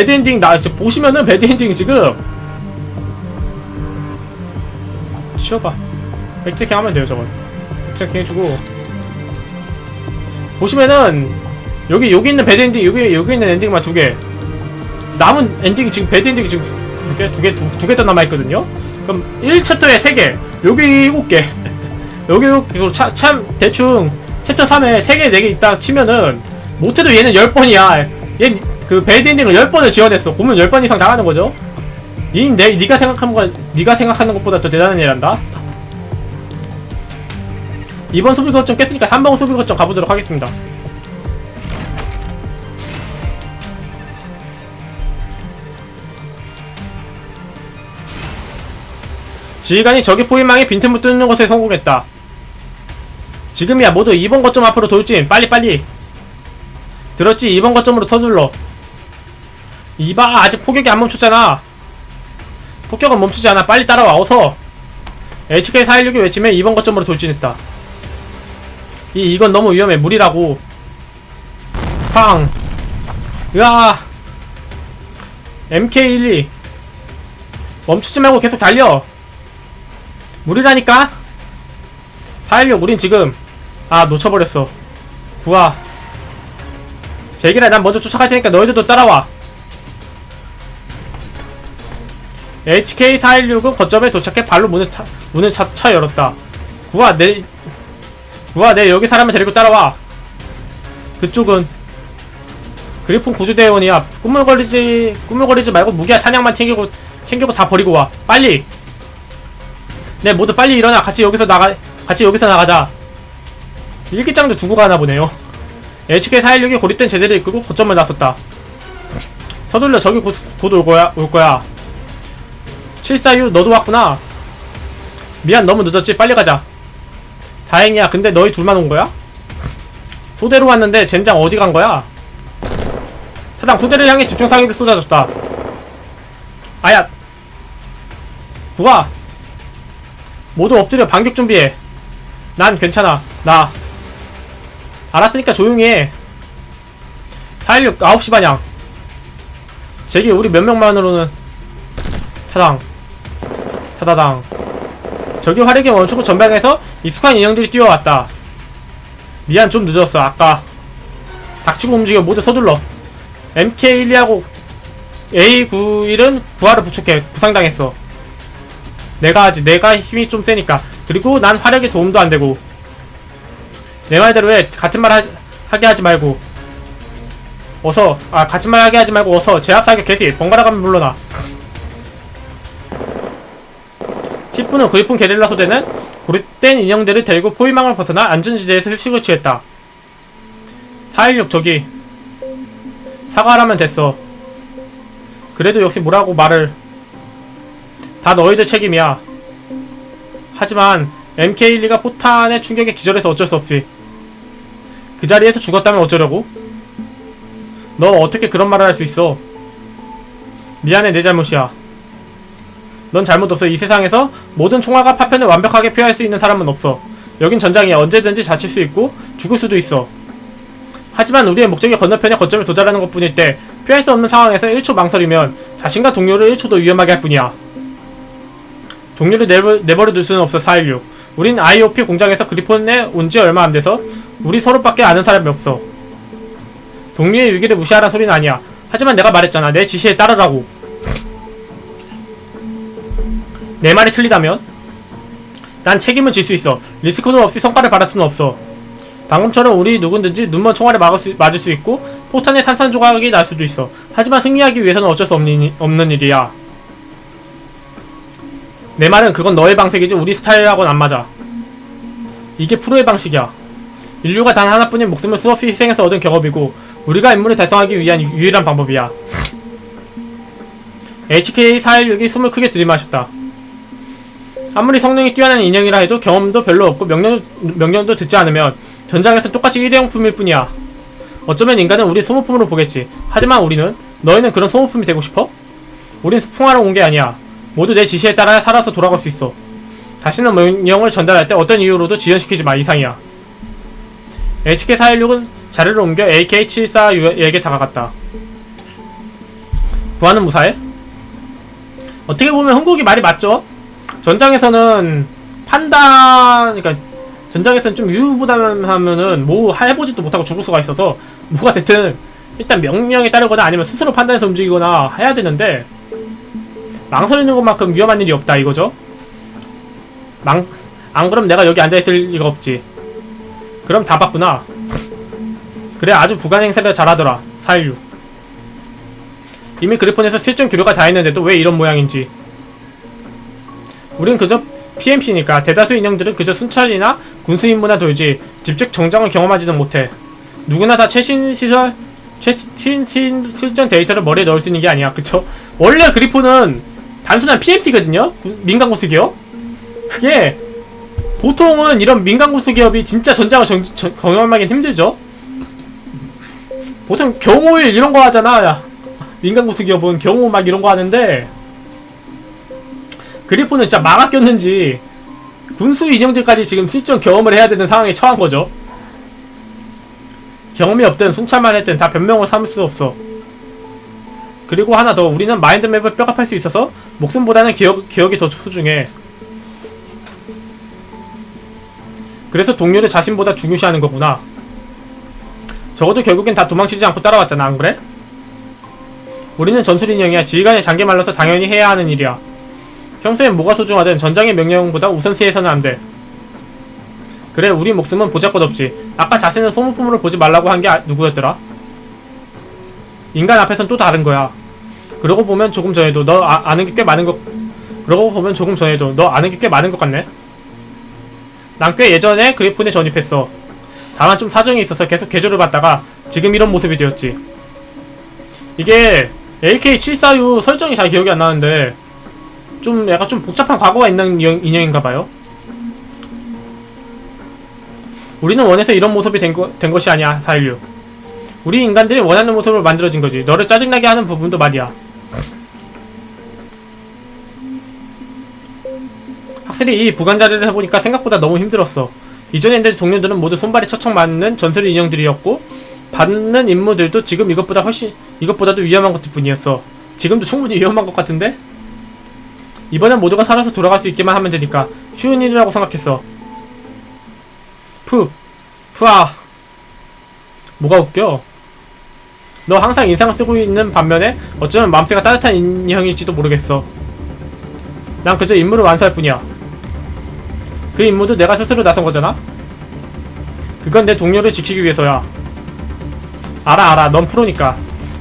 배드엔딩 나 지금 보시면은 배드엔딩 지금 쉬어봐. 백트킹 하면 돼요 저건. 백트킹 해주고. 보시면은 여기 여기 있는 배드엔딩 여기 여기 있는 엔딩만 두 개. 남은 엔딩이 지금 배드엔딩이 지금 두개두개 두 개 더 남아 있거든요? 그럼 1챕터에 3개. 여기 7개. 여기 그리고 차, 참 대충 챕터 3에 3개 4개 있다 치면은 못해도 얘는 10번이야. 얘 그 배드 엔딩을 10번을 지원했어. 보면 10번 이상 당하는 거죠. 니, 내, 니가 생각하는 거 니가 생각하는 것보다 더 대단한 일한다. 이번 소비 거점 깼으니까 3번 소비 거점 가보도록 하겠습니다. 지휘관이 적의 포위망에 빈틈을 뚫는 것에 성공했다. 지금이야 모두 2번 거점 앞으로 돌진. 빨리빨리. 들었지? 2번 거점으로 터둘러 이봐 아직 폭격이 안 멈췄잖아. 폭격은 멈추지 않아. 빨리 따라와 어서 HK416이 외치면 2번 거점으로 돌진했다. 이 이건 너무 위험해. 무리라고. 팡. 으아. MK12 멈추지 말고 계속 달려. 무리라니까. 416 우린 지금 아 놓쳐버렸어. 구하. 제기라 난 먼저 쫓아갈 테니까 너희들도 따라와 HK416은 거점에 도착해 발로 문을 차, 문을 차, 차 열었다. 구하 내 구하 내 여기 사람을 데리고 따라와. 그쪽은 그리폰 구조대원이야. 꾸물거리지 꾸물거리지 말고 무기와 탄약만 챙기고 챙기고 다 버리고 와. 빨리! 네 모두 빨리 일어나. 같이 여기서 나가 같이 여기서 나가자. 일기장도 두고 가나 보네요. HK416이 고립된 제대를 이끌고 거점을 나섰다. 서둘러 저기 곧, 곧 올 거야 올 거야 746 너도 왔구나. 미안 너무 늦었지. 빨리 가자. 다행이야. 근데 너희 둘만 온 거야? 소대로 왔는데 젠장 어디 간 거야? 사장 소대를 향해 집중 상위를 쏟아졌다. 아야. 구가. 모두 엎드려 반격 준비해. 난 괜찮아. 나. 알았으니까 조용히 해. 416 9시 반향. 제기 우리 몇 명만으로는? 타당 타다당. 저기 화력이 멈추고 전방에서 익숙한 인형들이 뛰어왔다. 미안 좀 늦었어 아까. 닥치고 움직여 모두 서둘러. MK12하고 A91은 부하를 부축해 부상당했어. 내가 하지 내가 힘이 좀 세니까. 그리고 난 화력에 도움도 안되고. 내 말대로 해. 같은 말 하, 하게 하지 말고. 어서 아 같은 말 하게 하지 말고 어서 제압 사격 개시 번갈아 가면 물러나 10분 후 그리폰 게릴라 소대는 고립된 인형들을 데리고 포위망을 벗어나 안전지대에서 휴식을 취했다. 416 저기. 사과하라면 됐어. 그래도 역시 뭐라고 말을. 다 너희들 책임이야. 하지만 MK12가 포탄의 충격에 기절해서 어쩔 수 없지. 그 자리에서 죽었다면 어쩌려고? 너 어떻게 그런 말을 할 수 있어? 미안해 내 잘못이야 넌 잘못 없어. 이 세상에서 모든 총알과 파편을 완벽하게 피할 수 있는 사람은 없어. 여긴 전장이야. 언제든지 다칠 수 있고 죽을 수도 있어. 하지만 우리의 목적이 건너편의 거점에 도달하는 것 뿐일 때 피할 수 없는 상황에서 1초 망설이면 자신과 동료를 1초도 위험하게 할 뿐이야. 동료를 내버, 내버려 둘 수는 없어. 416 우린 IOP 공장에서 그리폰에 온 지 얼마 안 돼서 우리 서로밖에 아는 사람이 없어. 동료의 위기를 무시하란 소리는 아니야. 하지만 내가 말했잖아. 내 지시에 따르라고 내 말이 틀리다면? 난 책임을 질 수 있어. 리스크도 없이 성과를 받을 수는 없어. 방금처럼 우리 누군든지 눈먼 총알에 막을 수, 맞을 수 있고 포탄의 산산조각이 날 수도 있어. 하지만 승리하기 위해서는 어쩔 수 없는, 없는 일이야. 내 말은 그건 너의 방식이지 우리 스타일하고는 안 맞아. 이게 프로의 방식이야. 인류가 단 하나뿐인 목숨을 수없이 희생해서 얻은 경험이고 우리가 임무를 달성하기 위한 유일한 방법이야. HK416이 숨을 크게 들이마셨다. 아무리 성능이 뛰어난 인형이라 해도 경험도 별로 없고 명령, 명령도 듣지 않으면 전장에서 똑같이 일회용품일 뿐이야. 어쩌면 인간은 우리 소모품으로 보겠지. 하지만 우리는 너희는 그런 소모품이 되고 싶어? 우린 풍화로 온게 아니야. 모두 내 지시에 따라 살아서 돌아갈 수 있어. 다시는 명령을 전달할 때 어떤 이유로도 지연시키지 마 이상이야. HK416은 자리를 옮겨 AK74U에게 다가갔다. 구하는 무사해? 어떻게 보면 흥국이 말이 맞죠? 전장에서는 판단, 그러니까 전장에서는 좀 유부담하면은 뭐 해보지도 못하고 죽을 수가 있어서 뭐가 됐든 일단 명령에 따르거나 아니면 스스로 판단해서 움직이거나 해야 되는데 망설이는 것만큼 위험한 일이 없다 이거죠? 망, 안 그럼 내가 여기 앉아있을 리가 없지. 그럼 다 봤구나. 그래 아주 부관 행세를 잘하더라. 416. 이미 그리폰에서 실전 교류가 다 했는데도 왜 이런 모양인지. 우린 그저 PMC니까 대다수 인형들은 그저 순찰이나 군수 임무나 돌지 직접 정장을 경험하지는 못해. 누구나 다 최신 시설, 최신 신- 실전 데이터를 머리에 넣을 수 있는 게 아니야. 그쵸? 원래 그리폰은 단순한 PMC거든요? 민간 구수 기업? 그게 보통은 이런 민간 구수 기업이 진짜 전장을 정, 정- 경험하기는 힘들죠? 보통 경호일 이런 거 하잖아. 야. 민간 구수 기업은 경호 막 이런 거 하는데 그리폰은 진짜 막아 꼈는지 군수 인형들까지 지금 실전 경험을 해야 되는 상황에 처한 거죠. 경험이 없든 순찰만 했든 다 변명을 삼을 수 없어. 그리고 하나 더 우리는 마인드맵을 뼈갑할 수 있어서 목숨보다는 기억, 기억이 더 소중해. 그래서 동료를 자신보다 중요시하는 거구나. 적어도 결국엔 다 도망치지 않고 따라왔잖아, 안 그래? 우리는 전술 인형이야. 지휘관의 장기 말라서 당연히 해야 하는 일이야. 평소엔 뭐가 소중하든 전장의 명령보다 우선시해서는 안 돼. 그래, 우리 목숨은 보잘것없지. 아까 자세는 소모품으로 보지 말라고 한게 아, 누구였더라? 인간 앞에선 또 다른 거야. 그러고 보면 조금 전에도 너 아, 아는 게 꽤 많은 것. 그러고 보면 조금 전에도 너 아는 게 꽤 많은 것 같네. 난 꽤 예전에 그리폰에 전입했어. 다만 좀 사정이 있어서 계속 개조를 받다가 지금 이런 모습이 되었지. 이게 AK746 설정이 잘 기억이 안 나는데 좀 약간 좀 복잡한 과거가 있는 인형, 인형인가봐요. 우리는 원해서 이런 모습이 된, 거, 된 것이 아니야, 416. 우리 인간들이 원하는 모습을 만들어진 거지. 너를 짜증나게 하는 부분도 말이야. 확실히 이 부관자리를 해보니까 생각보다 너무 힘들었어. 이전에 동료들은 모두 손발이 척척 맞는 전설 인형들이었고 받는 임무들도 지금 이것보다 훨씬 이것보다도 위험한 것들 뿐이었어. 지금도 충분히 위험한 것 같은데? 이번엔 모두가 살아서 돌아갈 수 있게만 하면 되니까 쉬운 일이라고 생각했어. 푸, 푸아. 뭐가 웃겨? 너 항상 인상을 쓰고 있는 반면에 어쩌면 맘새가 따뜻한 인형일지도 모르겠어. 난 그저 임무를 완수할 뿐이야. 그 임무도 내가 스스로 나선 거잖아? 그건 내 동료를 지키기 위해서야. 알아, 알아. 넌 프로니까.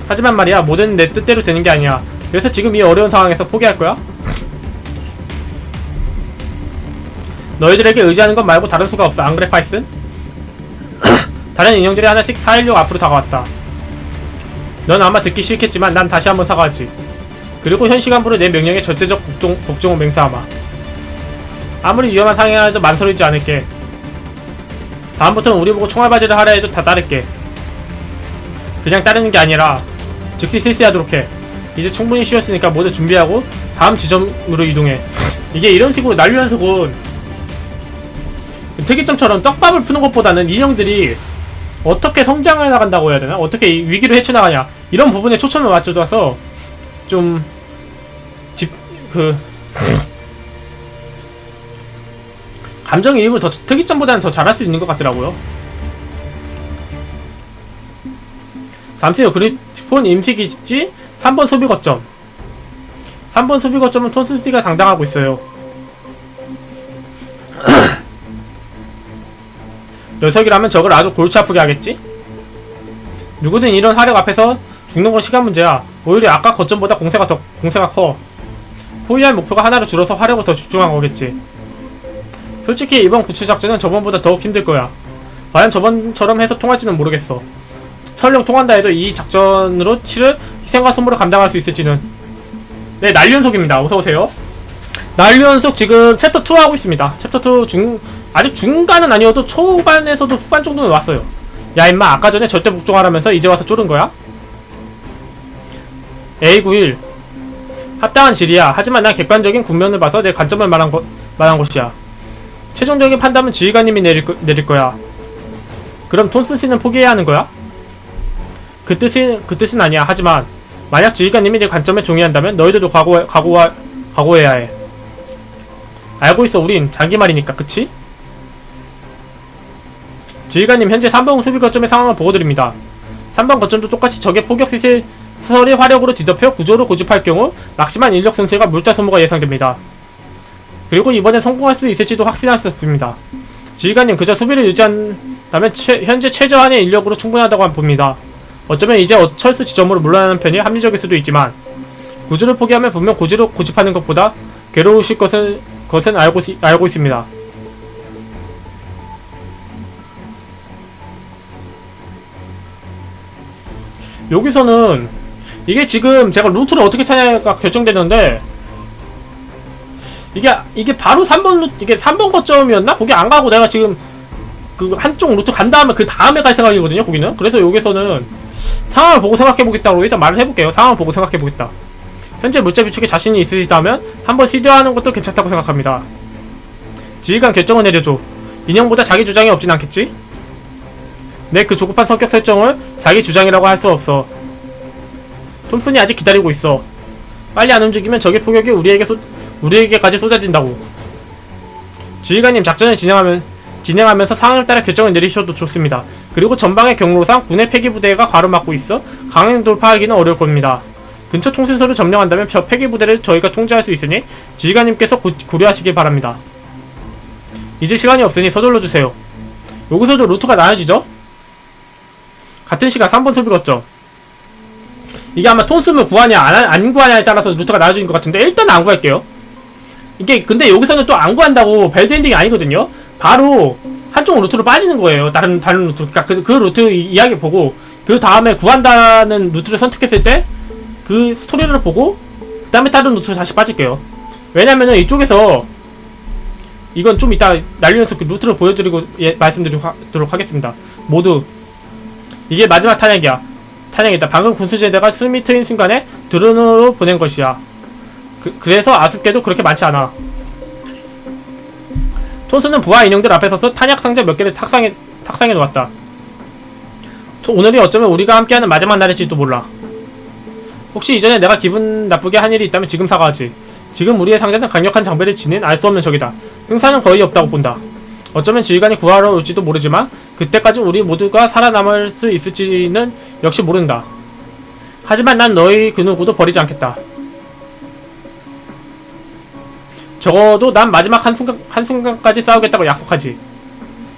하지만 말이야, 뭐든 내 뜻대로 되는 게 아니야. 그래서 지금 이 어려운 상황에서 포기할 거야? 너희들에게 의지하는 것 말고 다른 수가 없어. 안 그래, 파이슨? 다른 인형들이 하나씩 416 앞으로 다가왔다. 넌 아마 듣기 싫겠지만 난 다시 한번 사과하지. 그리고 현 시간부로 내 명령에 절대적 복종, 복종을 맹세하마. 아무리 위험한 상황이라도 만설이지 않을게. 다음부터는 우리 보고 총알바지를 하라 해도 다 따를게. 그냥 따르는 게 아니라 즉시 실시하도록 해. 이제 충분히 쉬었으니까 모두 준비하고 다음 지점으로 이동해. 이게 이런 식으로 난류 연속은 특이점처럼 떡밥을 푸는 것보다는 인형들이 어떻게 성장해 나간다고 해야 되나? 어떻게 이 위기를 헤쳐나가냐? 이런 부분에 초점을 맞춰줘서 좀 집, 그, 감정이입을 더 특이점보다는 더 잘할 수 있는 것 같더라고요. 잠시요 그리폰 임시기지 3번 소비 거점 3번 소비 거점은 톤슨씨가 당당하고 있어요 녀석이라면 적을 아주 골치 아프게 하겠지? 누구든 이런 화력 앞에서 죽는 건 시간 문제야. 오히려 아까 거점보다 공세가 더 공세가 커. 포위할 목표가 하나로 줄어서 화력을 더 집중한 거겠지. 솔직히 이번 구출 작전은 저번보다 더욱 힘들 거야. 과연 저번처럼 해서 통할지는 모르겠어. 설령 통한다 해도 이 작전으로 치를 희생과 소모를 감당할 수 있을지는. 네 난류연속입니다. 어서 오세요. 난류연속 지금 챕터 2 하고 있습니다. 챕터 2 중 아직 중간은 아니어도 초반에서도 후반 정도는 왔어요 야 임마 아까 전에 절대 복종하라면서 이제 와서 쫄은 거야? A91 합당한 질이야 하지만 난 객관적인 국면을 봐서 내 관점을 말한, 거, 말한 것이야 최종적인 판단은 지휘관님이 내릴, 거, 내릴 거야 그럼 톤슨 씨는 포기해야 하는 거야? 그 뜻이 그 뜻은 아니야. 하지만 만약 지휘관님이 내 관점에 동의한다면 너희들도 각오, 각오하, 각오해야 해. 알고 있어, 우린 장기 말이니까, 그치? 지휘관님, 현재 3번 수비 거점의 상황을 보고드립니다. 3번 거점도 똑같이 적의 포격 시세, 시설이 화력으로 뒤덮여 구조를 고집할 경우 막심한 인력 손실과 물자 소모가 예상됩니다. 그리고 이번에 성공할 수 있을지도 확신할 수 없습니다. 지휘관님 그저 수비를 유지한다면 최- 현재 최저한의 인력으로 충분하다고 봅니다. 어쩌면 이제 어철수 지점으로 물러나는 편이 합리적일 수도 있지만 구조를 포기하면 분명 고지를 고집하는 것보다 괴로우실 것은 것은 알고 시- 알고 있습니다. 여기서는 이게 지금 제가 루트를 어떻게 타냐가 결정되는데 이게 이게 바로 3번 루트 이게 3번 거점이었나? 거기 안 가고 내가 지금 그 한쪽 루트 간 다음에 그 다음에 갈 생각이거든요. 거기는 그래서 여기서는 상황을 보고 생각해 보겠다고 일단 말을 해볼게요. 상황을 보고 생각해 보겠다. 현재 물자 비축에 자신이 있으시다면 한번 시도하는 것도 괜찮다고 생각합니다. 지휘관 결정을 내려줘. 인형보다 자기 주장이 없진 않겠지? 내 그 조급한 성격 설정을 자기 주장이라고 할 수 없어. 톰슨이 아직 기다리고 있어. 빨리 안 움직이면 적의 포격이 우리에게 쏟, 우리에게까지 쏟아진다고. 지휘관님 작전을 진행하면 진행하면서 상황을 따라 결정을 내리셔도 좋습니다. 그리고 전방의 경로상 군의 폐기 부대가 가로막고 있어 강행 돌파하기는 어려울 겁니다. 근처 통신소를 점령한다면 저 폐기 부대를 저희가 통제할 수 있으니 지휘관님께서 고, 고려하시길 바랍니다. 이제 시간이 없으니 서둘러 주세요. 여기서도 루트가 나눠지죠? 같은 시간 3번 소비 거점. 이게 아마 톤스을 구하냐 안, 안 구하냐에 따라서 루트가 나눠지는 것 같은데 일단 안 구할게요. 이게 근데 여기서는 또 안 구한다고 벨드 엔딩이 아니거든요. 바로 한쪽 루트로 빠지는 거예요. 다른 다른 루트. 그러니까 그, 그 루트 이- 이야기 보고 그 다음에 구한다는 루트를 선택했을 때 그 스토리를 보고 그 다음에 다른 루트로 다시 빠질게요. 왜냐면은 이쪽에서 이건 좀 이따 날리면서 그 루트를 보여드리고 예, 말씀드리도록 하겠습니다. 모두 이게 마지막 탄약이야. 탄약이다. 방금 군수제대가 숨이 트인 순간에 드론으로 보낸 것이야. 그, 그래서 아쉽게도 그렇게 많지 않아. 톤스는 부하 인형들 앞에 서서 탄약 상자 몇 개를 탁상에 탁상에 놓았다. 토- 오늘이 어쩌면 우리가 함께하는 마지막 날일지도 몰라. 혹시 이전에 내가 기분 나쁘게 한 일이 있다면 지금 사과하지. 지금 우리의 상자는 강력한 장비를 지닌 알 수 없는 적이다. 흥사는 거의 없다고 본다. 어쩌면 지휘관이 구하러 올지도 모르지만 그때까지 우리 모두가 살아남을 수 있을지는 역시 모른다. 하지만 난 너희 그 누구도 버리지 않겠다. 적어도 난 마지막 한순간, 한순간까지 싸우겠다고 약속하지.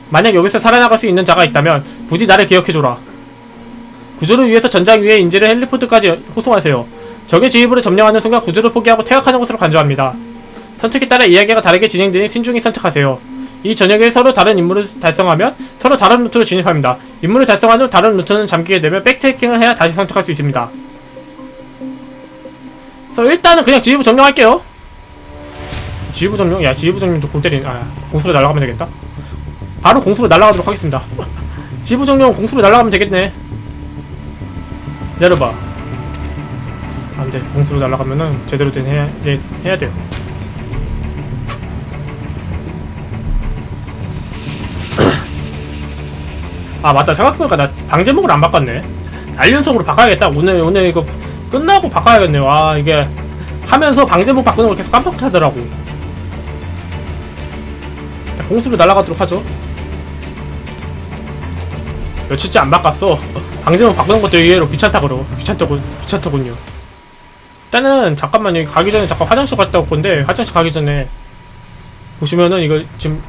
만약 여기서 살아나갈 수 있는 자가 있다면 부디 나를 기억해줘라. 구조를 위해서 전장 위에 인재를 헬리포트까지 호송하세요. 적의 지휘부를 점령하는 순간 구조를 포기하고 퇴각하는 것으로 간주합니다. 선택에 따라 이야기가 다르게 진행되니 신중히 선택하세요. 이 저녁에 서로 다른 임무를 달성하면 서로 다른 루트로 진입합니다. 임무를 달성한 후 다른 루트는 잠기게 되면 백트래킹을 해야 다시 선택할 수 있습니다. 그래서 일단은 그냥 지휘부 점령할게요. 지휘부 점령? 야 지휘부 점령도 골 때리는 아 공수로 날아가면 되겠다. 바로 공수로 날아가도록 하겠습니다. 지휘부 점령 공수로 날아가면 되겠네. 내려봐. 안돼 공수로 날아가면은 제대로 된 해야 예, 해야 돼요. 아 맞다. 생각해보니까 나 방제목을 안 바꿨네. 단련석으로 바꿔야겠다. 오늘 오늘 이거 끝나고 바꿔야겠네요. 아 이게 하면서 방제목 바꾸는 걸 계속 깜빡하더라고. 자, 공수로 날아가도록 하죠. 며칠째 안 바꿨어. 방제목 바꾸는 것도 의외로 귀찮다 그러고 귀찮다고 귀찮더군요. 일단은 잠깐만 여기 가기 전에 잠깐 화장실 갔다 올 건데 화장실 가기 전에 보시면은 이거 지금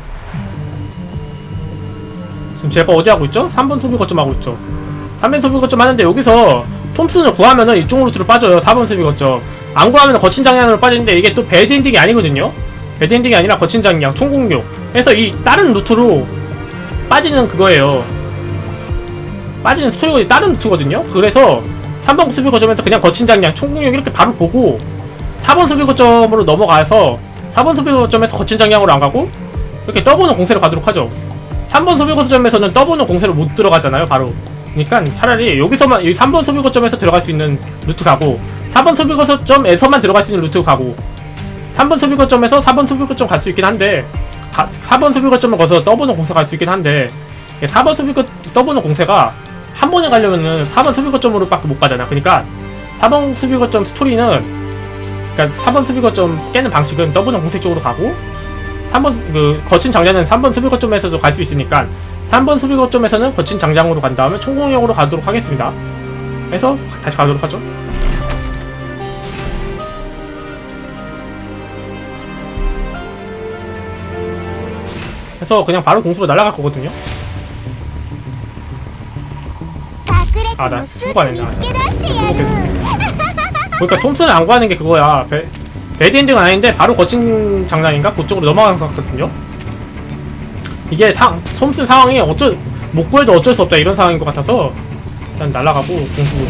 지금 제가 어디 하고 있죠? 3번 소비 거점 하고 있죠. 3번 소비 거점 하는데 여기서 톰슨을 구하면은 이쪽 루트로 빠져요. 4번 소비 거점. 안 구하면 거친 장량으로 빠지는데 이게 또 배드 엔딩이 아니거든요. 배드 엔딩이 아니라 거친 장량, 총공격. 그래서 이 다른 루트로 빠지는 그거예요. 빠지는 스토리가 다른 루트거든요. 그래서 3번 소비 거점에서 그냥 거친 장량, 총공격 이렇게 바로 보고 4번 소비 거점으로 넘어가서 4번 소비 거점에서 거친 장량으로 안 가고 이렇게 떠보는 공세를 가도록 하죠. 3번 소비거점에서는 떠보는 공세로 못 들어가잖아요, 바로. 그러니까 차라리 여기서만, 여기 3번 소비거점에서 들어갈 수 있는 루트 가고, 4번 소비거점에서만 들어갈 수 있는 루트 가고, 3번 소비거점에서 4번 소비거점 갈 수 있긴 한데, 가, 4번 소비거점을 거서 떠보는 공세 갈 수 있긴 한데, 4번 소비거, 떠보는 공세가 한 번에 가려면은 4번 소비거점으로 밖에 못 가잖아. 그러니까 4번 수비 거점 스토리는 그러니까 4번 수비 거점 깨는 방식은 더블 공색 쪽으로 가고 3번 그 거친 장자는 3번 수비 거점에서도 갈 수 있으니까 3번 수비 거점에서는 거친 장장으로 간 다음에 총공역으로 가도록 하겠습니다. 해서 다시 가도록 하죠. 해서 그냥 바로 공수로 날아갈 거거든요. 아나 수고 안 했나. 그러니까 톰슨을 안 구하는 게 그거야. 배, 배드엔딩은 아닌데 바로 거친 장난인가? 그쪽으로 넘어간 것 같거든요. 이게 상, 톰슨 상황이 어쩔 못 구해도 어쩔 수 없다 이런 상황인 것 같아서 일단 날아가고 공수.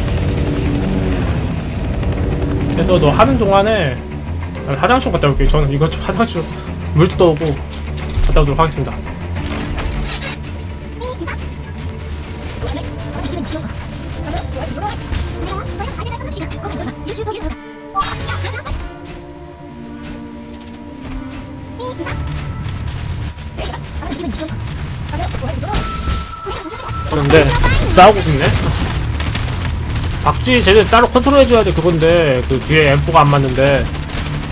그래서 너 하는 동안에 난 화장실 갔다 올게요. 저는 이거 좀 화장실 물도 떠오고 갔다 오도록 하겠습니다. 그런데 싸우고 싶네? 박쥐 쟤들 따로 컨트롤해줘야 돼 그건데. 그 뒤에 M4가 안 맞는데.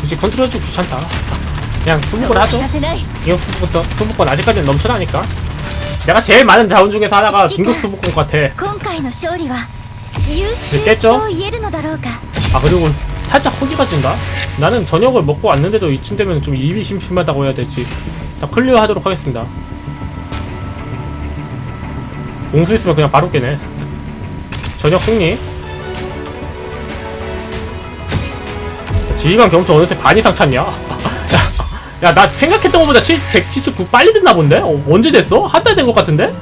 굳이 컨트롤해주기 귀찮다. 그냥 수북권 하죠. 이거 수북부터 수북권 아직까지는 넘쳐나니까. 내가 제일 많은 자원 중에서 하나가 긴급 수북권 같아. 근데 깼죠? 아 그리고 살짝 호기가 진다. 나는 저녁을 먹고 왔는데도 이쯤 되면 좀 입이 심심하다고 해야 될지. 다 클리어 하도록 하겠습니다. 공수 있으면 그냥 바로 깨네. 저녁 승리. 지휘관 경찰 어느새 반 이상 찼냐? 야, 나 생각했던 것보다 179 빨리 됐나 본데? 어, 언제 됐어? 한 달 된 것 같은데?